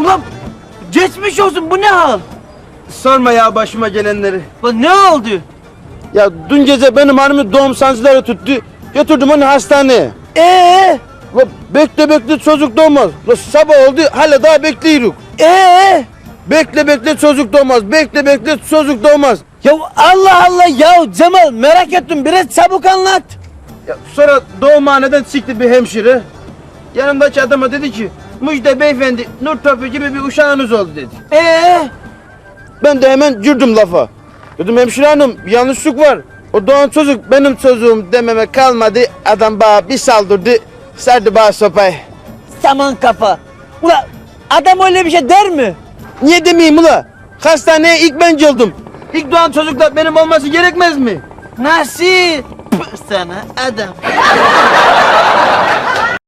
Ulan geçmiş olsun bu ne hal? Sorma ya başıma gelenleri. Lan ne oldu? Ya dün gece benim hanımı doğum sancıları tuttu. Götürdüm onu hastaneye. Ee, La bekle bekle çocuk doğmaz. La sabah oldu hala daha bekliyoruz. ee. Bekle bekle çocuk doğmaz. Bekle bekle çocuk doğmaz. Ya Allah Allah ya Cemal merak ettim biraz çabuk anlat. Ya sonra doğumhaneden çıktı bir hemşire. Yanımdaki adama dedi ki Müjde beyefendi nur topu gibi bir uşağınız oldu dedi. Ee, Ben de hemen girdim lafa. Dedim hemşire hanım yanlışlık var. O doğan çocuk benim çocuğum dememe kalmadı. Adam bana bir saldırdı. Serdi bana sopayı. saman kafa. Ulan adam öyle bir şey der mi? Niye demeyeyim ula? Hastaneye ilk ben geldim. İlk doğan çocuklar benim olması gerekmez mi? Nasıl? Sana adam.